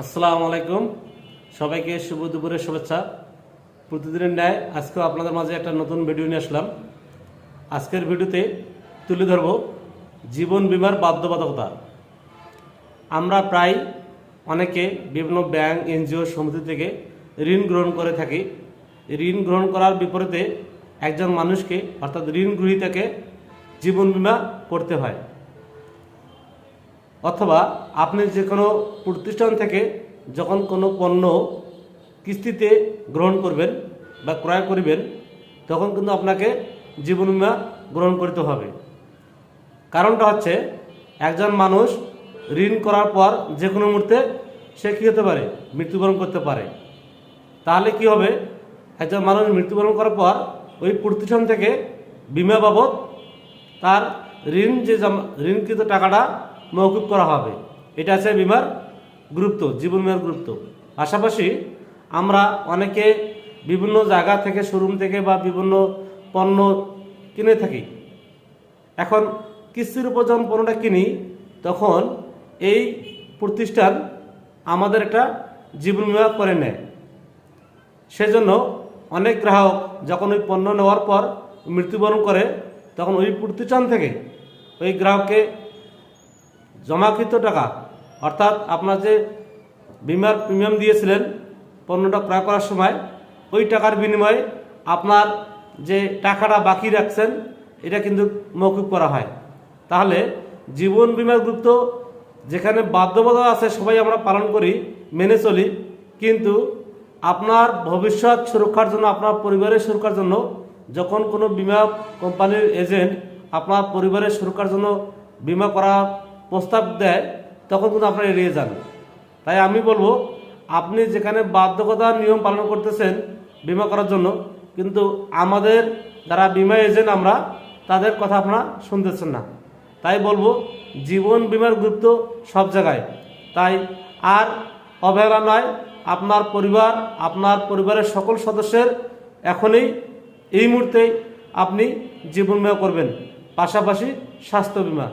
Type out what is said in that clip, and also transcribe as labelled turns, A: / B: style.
A: আসসালামু আলাইকুম। সবাইকে শুভ দুপুরের শুভেচ্ছা। প্রতিদিনের ন্যায় আজকেও আপনাদের মাঝে একটা নতুন ভিডিও নিয়ে আসলাম। আজকের ভিডিওতে তুলে ধরব জীবন বিমার বাধ্যবাধকতা। আমরা প্রায় অনেকে বিভিন্ন ব্যাংক, এনজিও সমিতি থেকে ঋণ গ্রহণ করে থাকি। ঋণ গ্রহণ করার বিপরীতে একজন মানুষকে, অর্থাৎ ঋণ গ্রহীতাকে জীবন বিমা করতে হয়। অথবা আপনি যে কোনো প্রতিষ্ঠান থেকে যখন কোনো পণ্য কিস্তিতে গ্রহণ করবেন বা ক্রয় করিবেন, তখন কিন্তু আপনাকে জীবন বিমা গ্রহণ করতে হবে। কারণটা হচ্ছে, একজন মানুষ ঋণ করার পর যে কোনো মুহূর্তে সে কী হতে পারে? মৃত্যুবরণ করতে পারে। তাহলে কি হবে? একজন মানুষ মৃত্যুবরণ করার পর ওই প্রতিষ্ঠান থেকে বিমা বাবদ তার ঋণ যে ঋণকৃত টাকাটা মৌকুব করা হবে। এটা আছে বিমার গুরুত্ব, জীবন বিমার গুরুত্ব। পাশাপাশি আমরা অনেকে বিভিন্ন জায়গা থেকে, শোরুম থেকে বা বিভিন্ন পণ্য কিনে থাকি। এখন কিস্তির উপর যখন পণ্যটা কিনি, তখন এই প্রতিষ্ঠান আমাদের একটা জীবন বিমা করে নেয়। সেজন্য অনেক গ্রাহক যখন ওই পণ্য নেওয়ার পর মৃত্যুবরণ করে, তখন ওই প্রতিষ্ঠান থেকে ওই গ্রাহককে জমাকৃত টাকা, অর্থাৎ আপনার যে বিমার প্রিমিয়াম দিয়েছিলেন, পণ্যটা ক্রয় করার সময়, ওই টাকার বিনিময়ে আপনার যে টাকাটা বাকি রাখছেন, এটা কিন্তু মৌকুব করা হয়। তাহলে জীবন বিমার গুরুত্ব যেখানে বাধ্যবাধকতা আছে, সবাই আমরা পালন করি, মেনে চলি, কিন্তু আপনার ভবিষ্যৎ সুরক্ষার জন্য, আপনার পরিবারের সুরক্ষার জন্য, যখন কোনো বিমা কোম্পানির এজেন্ট আপনার পরিবারের সুরক্ষার জন্য বিমা করা প্রস্তাব দেয়, তখন কিন্তু আপনারা এড়িয়ে যান। তাই আমি বলব, আপনি যেখানে বাধ্যকতার নিয়ম পালন করতেছেন বিমা করার জন্য, কিন্তু আমাদের যারা বিমা এজেন্ট আমরা, তাদের কথা আপনারা শুনতেছেন না। তাই বলব, জীবন বিমার গুরুত্ব সব জায়গায়। তাই আর অবহেলা নয়, আপনার পরিবার, আপনার পরিবারের সকল সদস্যের এখনই এই মুহূর্তেই আপনি জীবন বিমা করবেন, পাশাপাশি স্বাস্থ্য বিমা।